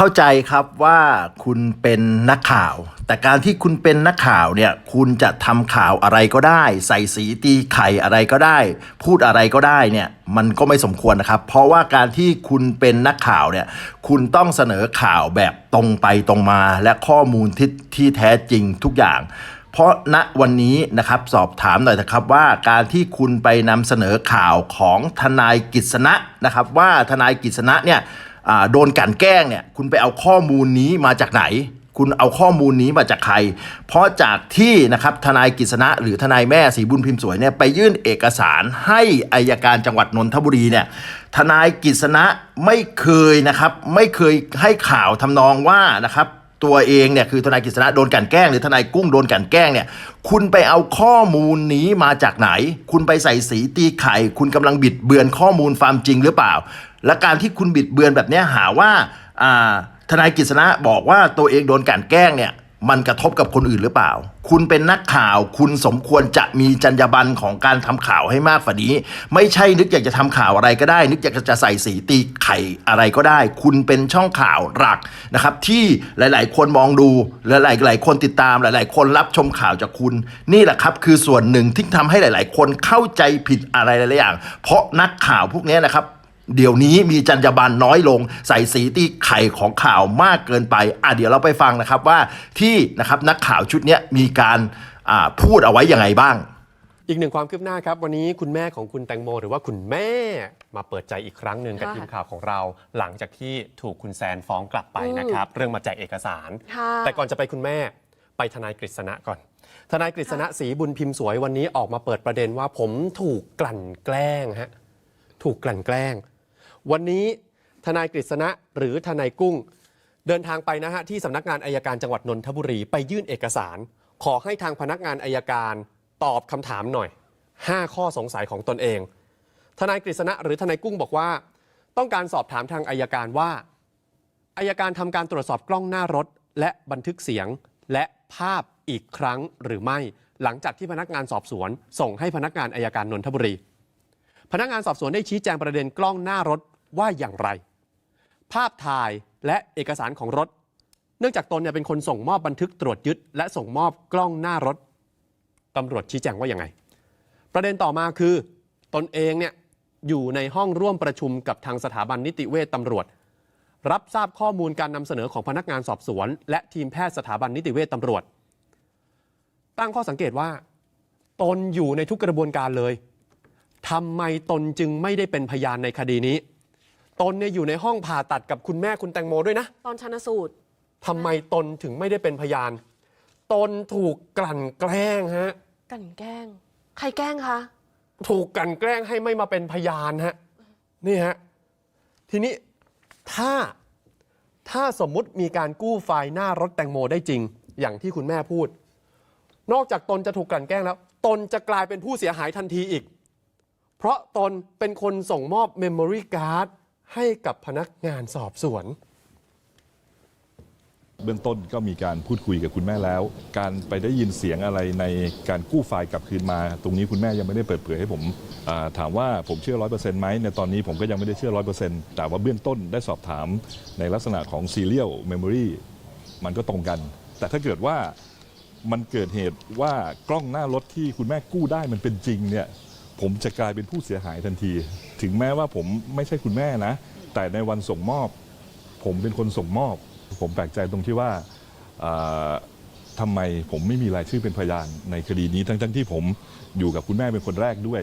เข้าใจครับว่าคุณเป็นนักข่าว แต่การที่คุณเป็นนักข่าวเนี่ยคุณจะทำข่าวอะไรก็ได้ ใส่สีตีไข่อะไรก็ได้ พูดอะไรก็ได้เนี่ยมันก็ไม่สมควรนะครับ เพราะว่าการที่คุณเป็นนักข่าวเนี่ยคุณต้องเสนอข่าวแบบตรงไปตรงมาและข้อมูลที่ที่แท้จริงทุกอย่างเพราะณวันนี้นะครับสอบถามหน่อยนะครับว่าการที่คุณไปนำเสนอข่าวของทนายกิษณะนะครับว่าทนายกิษณะเนี่ย โดนกันแกล้งเนี่ยคุณไปเอาข้อมูลนี้มาจากไหน คุณเอาข้อมูลนี้มาจากใคร เพราะจากที่นะครับทนายกิษณะหรือทนายแม่สีบุญพิมพ์สวยเนี่ยไปยื่นเอกสารให้อายการจังหวัดนนทบุรีเนี่ยทนายกิษณะไม่เคยนะครับไม่เคยให้ข่าวทำนองว่านะครับตัวเองเนี่ยคือทนายกฤษณะโดนกันแกล้งหรือทนายกุ้งโดนกันแกล้งเนี่ยคุณไปเอาข้อมูลนี้มาจากไหน คุณไปใส่สีตีไข่ คุณกำลังบิดเบือนข้อมูลความจริงหรือเปล่า และการที่คุณบิดเบือนแบบนี้หาว่าทนายกฤษณะบอกว่าตัวเองโดนกลันแกล้งเนี่ยมันกระทบกับคนอื่นหรือเปล่า คุณเป็นนักข่าว คุณสมควรจะมีจรรยาบรรณของการทำข่าวให้มากกว่านี้ ไม่ใช่นึกอยากจะทำข่าวอะไรก็ได้ นึกอยากจะใส่สีตีไข่อะไรก็ได้ คุณเป็นช่องข่าวหลักนะครับ ที่หลาย ๆ คนมองดูและหลายๆคนติดตาม หลาย ๆ คนรับชมข่าวจากคุณ นี่แหละครับ คือส่วนหนึ่งที่ทำให้หลาย ๆ คนเข้าใจผิดอะไรหลายอย่าง เพราะนักข่าวพวกนี้นะครับ เดี๋ยวนี้มีจรรยาบรรณน้อยลงใส่สีตีไข่ของข่าวมากเกินไปอะเดี๋ยวเราไปฟังนะครับว่าที่นะครับนักข่าวชุดเนี้ยมีการอ่าพูดเอาไว้ยังไงบ้าง อีกหนึ่งความคืบหน้าครับ วันนี้คุณแม่ของคุณแตงโม หรือว่าคุณแม่มาเปิดใจอีกครั้งหนึ่งกับค่ะทีมข่าวของเรา หลังจากที่ถูกคุณแซนฟ้องกลับไปนะครับ เรื่องมาแจกเอกสารค่ะแต่ก่อนจะไปคุณแม่ไปทนายกฤษณะก่อนทนายกฤษณะศรีบุญพิมพ์สวยวันนี้ออกมาเปิดประเด็นว่าผมถูกกลั่นแกล้งฮะถูกกลั่นแกล้ง วันนี้ทนายกฤษณะหรือทนายกุ้ง เดินทางไปนะฮะที่สำนักงานอายการจังหวัดนนทบุรีไปยื่นเอกสาร ขอให้ทางพนักงานอายการตอบคำถามหน่อย 5 ข้อสงสัยของตนเอง ทนายกฤษณะหรือทนายกุ้งบอกว่า ต้องการสอบถามทางอายการว่าอายการทำการตรวจสอบกล้องหน้ารถ และบันทึกเสียงและภาพอีกครั้งหรือไม่ หลังจากที่พนักงานสอบสวน ส่งให้พนักงานอายการนนทบุรี พนักงานสอบสวนได้ชี้แจงประเด็นกล้องหน้ารถ ว่าอย่างไร ภาพถ่ายและเอกสารของรถ เนื่องจากตนเนี่ยเป็นคนส่งมอบบันทึกตรวจยึด และส่งมอบกล้องหน้ารถตำรวจชี้แจงว่าอย่างไง ประเด็นต่อมาคือ ตนเองเนี่ยอยู่ในห้องร่วมประชุมกับทางสถาบันนิติเวชตำรวจ รับทราบข้อมูลการนำเสนอของพนักงานสอบสวน และทีมแพทย์สถาบันนิติเวชตำรวจ ตั้งข้อสังเกตว่า ตนอยู่ในทุกกระบวนการเลยทำไมตนจึงไม่ได้เป็นพยานในคดีนี้ ตนเนี่ยอยู่ในห้องผ่าตัดกับคุณแม่คุณแตงโมด้วยนะ ตอนชนสูตรทำไมตนถึงไม่ได้เป็นพยาน ตนถูกกลั่นแกล้งฮะ กลันแกล้ง ใครแกล้งคะ ถูกกลั่นแกล้งให้ไม่มาเป็นพยานฮะ นี่ฮะ ทีนี้ถ้าถ้าสมมุติมีการกู้ไฟล์หน้ารถแตงโมได้จริง อย่างที่คุณแม่พูด นอกจากตนจะถูกกลั่นแกล้งแล้ว ตนจะกลายเป็นผู้เสียหายทันทีอีก เพราะตนเป็นคนส่งมอบเมมโมรี่การ์ด ให้กับพนักงานสอบสวน เบื้องต้นก็มีการพูดคุยกับคุณแม่แล้ว การไปได้ยินเสียงอะไรในการกู้ไฟล์กลับคืนมา ตรงนี้คุณแม่ยังไม่ได้เปิดเผยให้ผมอ่าถามว่าผมเชื่อร้อยเปอร์เซ็นต์ไหมในตอนนี้ผมก็ยังไม่ได้เชื่อร้อยเปอร์เซ็นต์แต่ว่าเบื้องต้นได้สอบถามในลักษณะของ serial memory มันก็ตรงกัน แต่ถ้าเกิดว่ามันเกิดเหตุว่ากล้องหน้ารถที่คุณแม่กู้ได้มันเป็นจริงเนี่ย ผมจะกลายเป็นผู้เสียหายทันที ถึงแม้ว่าผมไม่ใช่คุณแม่นะ แต่ในวันส่งมอบ ผมเป็นคนส่งมอบ ผมแปลกใจตรงที่ว่าอ่าทำไมผมไม่มีรายชื่อเป็นพยานในคดีนี้ ทั้งๆที่ผมอยู่กับคุณแม่เป็นคนแรกด้วย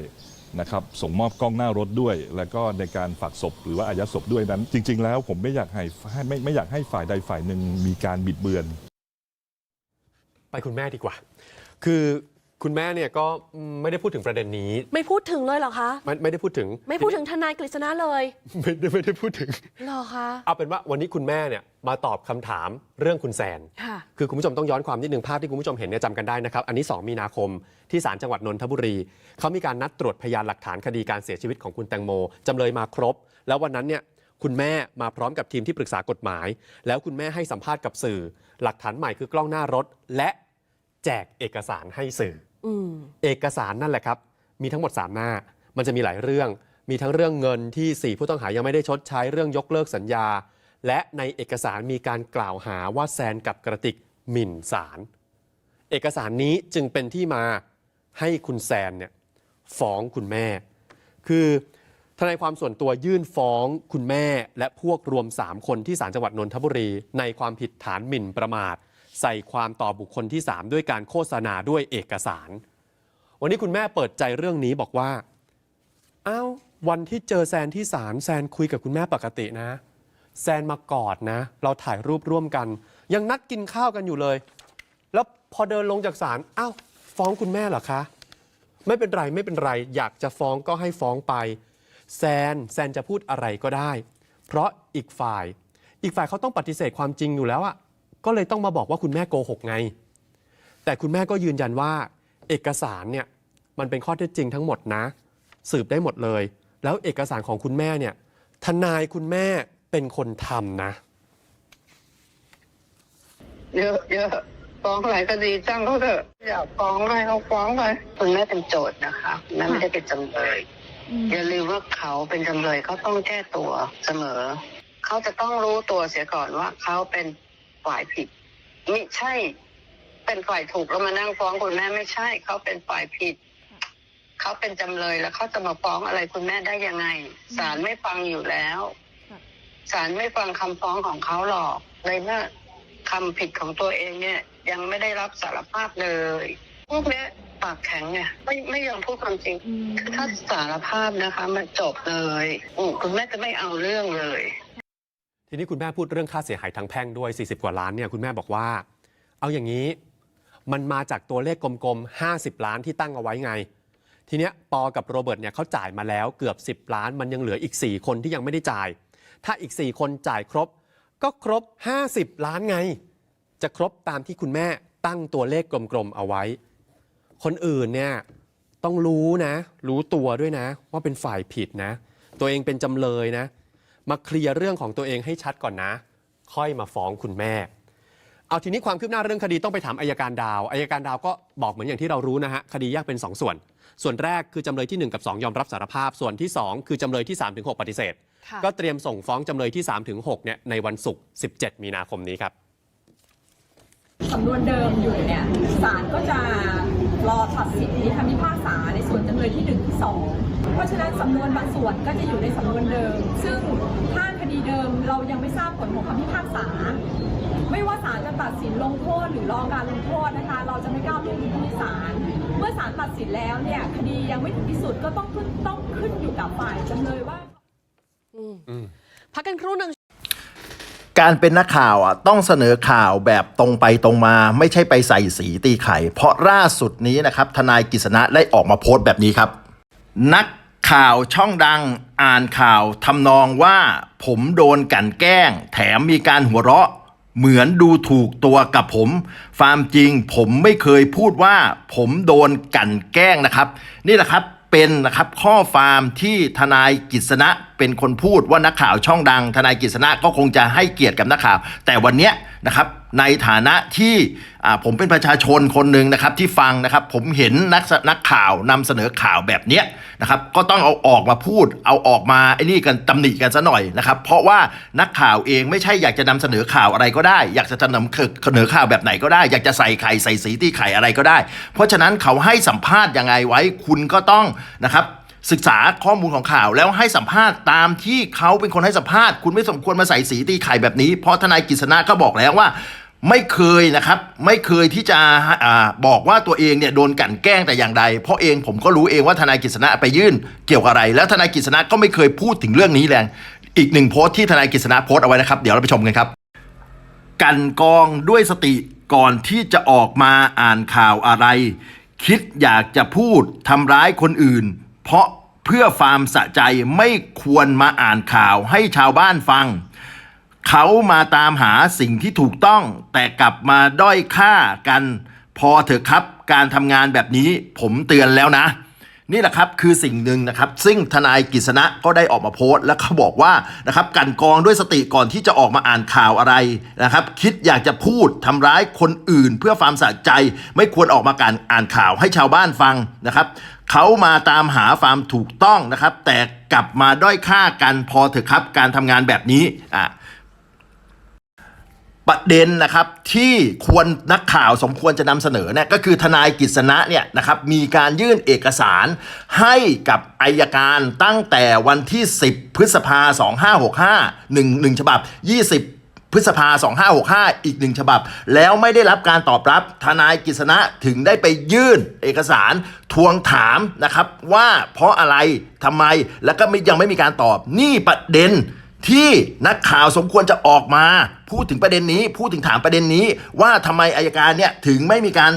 นะครับส่งมอบกล้องหน้ารถด้วย แล้วก็ในการฝากศพหรือว่าอายัดศพด้วยนั้น จริง ๆ แล้วผมไม่อยากให้ไม่ไม่อยากให้ฝ่ายใดฝ่ายหนึ่งมีการบิดเบือน ไปคุณแม่ดีกว่า คือ คุณแม่เนี่ยก็ไม่ได้พูดถึงประเด็นนี้ ไม่พูดถึงเลยเหรอคะไม่ไม่ได้พูดถึง ไม่พูดถึงทนายกฤษณะเลย ไม่ได้ไม่ได้พูดถึงเหรอคะเอาเป็นว่าวันนี้คุณแม่เนี่ยมาตอบคำถามเรื่องคุณแซนค่ะคือคุณผู้ชมต้องย้อนความนิดหนึ่งภาพที่คุณผู้ชมเห็นเนี่ยจำกันได้นะครับ อันนี้ 2 มีนาคมที่ศาลจังหวัดนนทบุรีเขามีการนัดตรวจพยานหลักฐานคดีการเสียชีวิตของคุณแตงโมจำเลยมาครบ แล้ววันนั้นเนี่ยคุณแม่มาพร้อมกับทีมที่ปรึกษากฎหมาย แล้วคุณแม่ให้สัมภาษณ์กับสื่อ หลักฐานใหม่คือกล้องหน้ารถ และ แจกเอกสารให้สื่ออืมเอกสารนั่นแหละครับ มีทั้งหมด 3 หน้า มันจะมีหลายเรื่อง มีทั้งเรื่องเงินที่ 4 ผู้ต้องหายังไม่ได้ชดใช้เรื่องยกเลิกสัญญา และในเอกสารมีการกล่าวหาว่าแซนกับกระติกหมิ่นศาลเอกสารนี้จึงเป็นที่มาให้คุณแซนเนี่ยฟ้องคุณแม่ คือทนายความส่วนตัวยื่นฟ้องคุณแม่ และพวกรวม 3 คนที่ศาลจังหวัดนนทบุรี ในความผิดฐานหมิ่นประมาท ใส่ความต่อบุคคลที่ 3 ด้วยการโฆษณาด้วยเอกสาร วันนี้คุณแม่เปิดใจเรื่องนี้บอกว่าอ้าววันที่เจอแซนที่ศาลแซนคุยกับคุณแม่ปกตินะ แซนมากอดนะ เราถ่ายรูปร่วมกัน ยังนัดกินข้าวกันอยู่เลย แล้วพอเดินลงจากศาลอ้าวฟ้องคุณแม่เหรอคะ ไม่เป็นไรไม่เป็นไร อยากจะฟ้องก็ให้ฟ้องไป แซนแซนจะพูดอะไรก็ได้ เพราะอีกฝ่าย อีกฝ่ายเขาต้องปฏิเสธความจริงอยู่แล้วอะ ก็เลยต้องมาบอกว่าคุณแม่โกหกไง แต่คุณแม่ก็ยืนยันว่า เอกสารเนี่ยมันเป็นข้อเท็จจริงทั้งหมดนะ สืบได้หมดเลย แล้วเอกสารของคุณแม่เนี่ยทนายคุณแม่เป็นคนทำนะ เยอะเยอะฟ้องหลายคดีจ้างเขาเถอะอยากฟ้องให้เขาฟ้องไปคุณแม่เป็นโจทย์นะคะคุณแม่ไม่ได้เป็นจำเลยอย่าลืมว่าเขาเป็นจำเลยเขาต้องแก้ตัวเสมอ เขาจะต้องรู้ตัวเสียก่อนว่าเขาเป็น ฝ่ายผิดมิใช่ เป็นฝ่ายถูกแล้วมานั่งฟ้องคุณแม่ไม่ใช่ เขาเป็นฝ่ายผิด เขาเป็นจำเลยแล้วเขาจะมาฟ้องอะไรคุณแม่ได้ยังไงศาลไม่ฟังอยู่แล้วศาลไม่ฟังคำฟ้องของเขาหรอกในเมื่อคำผิดของตัวเองเนี่ย ยังไม่ได้รับสารภาพเลย พวกเนี้ยปากแข็งเนี่ยไม่ไม่ยอมพูดความจริงคือถ้าสารภาพนะคะ มันจบเลยอืมคุณแม่จะไม่เอาเรื่องเลย ทีนี้คุณแม่พูดเรื่องค่าเสียหายทางแพ่งด้วย 40 กว่าล้านเนี่ยคุณแม่บอกว่า เอาอย่างนี้มันมาจากตัวเลขกลมๆ 50 ล้านที่ตั้งเอาไว้ไง ทีเนี้ยปอกับโรเบิร์ตเนี่ยเขาจ่ายมาแล้วเกือบ 10 ล้าน มันยังเหลืออีก 4 คนที่ยังไม่ได้จ่าย ถ้าอีก 4 คนจ่ายครบ ก็ครบ 50 ล้านไง จะครบตามที่คุณแม่ตั้งตัวเลขกลมๆเอาไว้ คนอื่นเนี่ยต้องรู้นะ รู้ตัวด้วยนะ ว่าเป็นฝ่ายผิดนะ ตัวเองเป็นจำเลยนะ มาเคลียร์เรื่องของตัวเองให้ชัดก่อนนะ ค่อยมาฟ้องคุณแม่ เอาทีนี้ความคืบหน้าเรื่องคดีต้องไปถามอายการดาวอายการดาวก็บอกเหมือนอย่างที่เรารู้นะฮะคดีแยกเป็น 2 ส่วน ส่วนแรกคือจำเลยที่ 1 กับ 2 ยอมรับสารภาพ ส่วนที่ 2 คือจำเลยที่3ถึง6ปฏิเสธค่ะก็เตรียมส่งฟ้องจำเลยที่3ถึง6เนี่ยในวันศุกร์17 มีนาคมนี้ครับสำนวนเดิมอยู่เนี่ยศาลก็จะ รอตัดสินคำพิพากษาในส่วนจำเลยที่1ที่2 เพราะฉะนั้นสำนวนบางส่วนก็จะอยู่ในสำนวนเดิม ซึ่งถ้าคดีเดิมเรายังไม่ทราบผลของคำพิพากษา ไม่ว่าศาลจะตัดสินลงโทษหรือรอการลงโทษนะคะ เราจะไม่ก้าวล่วงดุลพินิจศาลเมื่อศาลตัดสินแล้วเนี่ยคดียังไม่ถึงที่สุดก็ต้องขึ้นต้องขึ้นอยู่กับฝ่ายจำเลยว่าพักกันครู่หนึ่ง การเป็นนักข่าวอะต้องเสนอข่าวแบบตรงไปตรงมา ไม่ใช่ไปใส่สีตีไข่ เพราะล่าสุดนี้นะครับทนายกิษณะได้ออกมาโพสต์แบบนี้ครับ นักข่าวช่องดังอ่านข่าวทำนองว่า ผมโดนกันแกล้ง แถมมีการหัวเราะ เหมือนดูถูกตัวกับผมฟามจริงผมไม่เคยพูดว่า ผมโดนกันแกล้งนะครับ นี่แหละครับ เป็นนะครับข้อความที่ทนายกิษณะเป็นคนพูดว่านักข่าวช่องดัง ทนายกิษณะก็คงจะให้เกียรติกับนักข่าว แต่วันเนี้ยนะครับ ในฐานะที่ผมเป็นประชาชนคนหนึ่งนะครับที่ฟังนะครับผมเห็นนักนักข่าวนำเสนอข่าวแบบเนี้ยนะครับก็ต้องเอาออกมาพูด เอาออกมาไอ้นี่กันตำหนิกันซะหน่อยนะครับเพราะว่านักข่าวเองไม่ใช่อยากจะนำเสนอข่าวอะไรก็ได้ อยากจะนำเสนอข่าวแบบไหนก็ได้ อยากจะใส่ไข่ใส่สีที่ไข่อะไรก็ได้ เพราะฉะนั้นเขาให้สัมภาษณ์ยังไงไว้คุณก็ต้องนะครับศึกษาข้อมูลของข่าวแล้วให้สัมภาษณ์ตามที่เขาเป็นคนให้สัมภาษณ์ คุณไม่สมควรมาใส่สีตีไข่แบบนี้ เพราะทนายกฤษณะก็บอกแล้วว่า ไม่เคยนะครับ ไม่เคยที่จะอบอกว่าตัวเองเนี่ยโดนกลั่นแกล้งแต่อย่างใด เพราะเองผมก็รู้เองว่าทนายกฤษณะไปยื่นเกี่ยวกับอะไร แล้วทนายกฤษณะก็ไม่เคยพูดถึงเรื่องนี้แรงอีกหนึ่งโพสต์ที่ทนายกฤษณะโพสต์เอาไว้นะครับ เดี๋ยวเราไปชมกันครับ กันกองด้วยสติก่อนที่จะออกมาอ่านข่าวอะไร คิดอยากจะพูดทำร้ายคนอื่น เพราะเพื่อฟาร์มสะใจไม่ควรมาอ่านข่าวให้ชาวบ้านฟัง เขามาตามหาสิ่งที่ถูกต้อง แต่กลับมาด้อยค่ากัน พอเถอะครับ การทำงานแบบนี้ผมเตือนแล้วนะ นี่แหละครับคือสิ่งหนึ่งนะครับ ซึ่งทนายกฤษณะก็ได้ออกมาโพสต์แล้วเขาบอกว่านะครับกันกรองด้วยสติก่อนที่จะออกมาอ่านข่าวอะไรนะครับ คิดอยากจะพูดทำร้ายคนอื่น เพื่อความสะใจ ไม่ควรออกมาการอ่านข่าวให้ชาวบ้านฟังนะครับเขามาตามหาความถูกต้องนะครับ แต่กลับมาด้อยค่ากันพอเถอะครับ การทำงานแบบนี้อะ ประเด็นนะครับที่ควรนักข่าวสมควรจะนำเสนอเนี่ยก็คือทนายกฤษณะเนี่ยนะครับมีการยื่นเอกสารให้กับอายการตั้งแต่วันที่ 10 พฤษภา 2565 1 1 ฉบับ 20พฤษภา 2565 อีกหนึ่งฉบับ แล้วไม่ได้รับการตอบรับ ทนายกฤษณะถึงได้ไปยื่นเอกสารทวงถามนะครับว่าเพราะอะไรทำไมแล้วก็ยังไม่มีการตอบนี่ประเด็น ที่นักข่าวสมควรจะออกมา พูดถึงประเด็นนี้ พูดถึงถามประเด็นนี้ ว่าทำไมอายการเนี่ยถึงไม่มีการ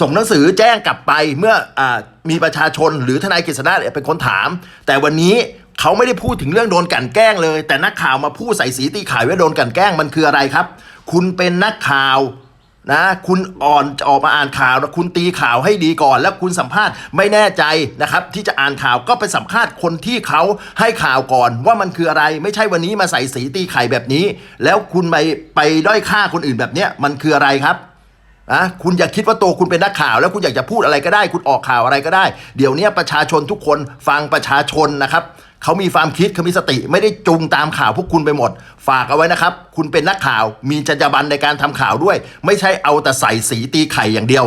ส่งหนังสือแจ้งกลับไปเมื่ออมีประชาชนหรือทนายกฤษณะเป็นคนถาม แต่วันนี้เขาไม่ได้พูดถึงเรื่องโดนกลันแกล้งเลย แต่นักข่าวมาพูดใส่สีตีข่ายว่าโดนกลันแกล้งมันคืออะไรครับ คุณเป็นนักข่าว นะ คุณอ่อนจะออกมาอ่านข่าวนะคุณตีข่าวให้ดีก่อน แล้วคุณสัมภาษณ์ไม่แน่ใจนะครับที่จะอ่านข่าวก็ไปสัมภาษณ์คนที่เขาให้ข่าวก่อน ว่ามันคืออะไรไม่ใช่วันนี้มาใส่สีตีไข่แบบนี้ แล้วคุณไปไปด้อยค่าคนอื่นแบบเนี้ยมันคืออะไรครับนะคุณอย่าคิดว่าตัวคุณเป็นนักข่าว แล้วคุณอยากจะพูดอะไรก็ได้ คุณออกข่าวอะไรก็ได้ เดี๋ยวนี้ประชาชนทุกคนฟังประชาชนนะครับ เขามีความคิดเขามีสติไม่ได้จุงตามข่าวพวกคุณไปหมด ฝากเอาไว้นะครับ คุณเป็นนักข่าวมีจรรยาบรรณในการทำข่าวด้วย ไม่ใช่เอาแต่ใส่สีตีไข่อย่างเดียว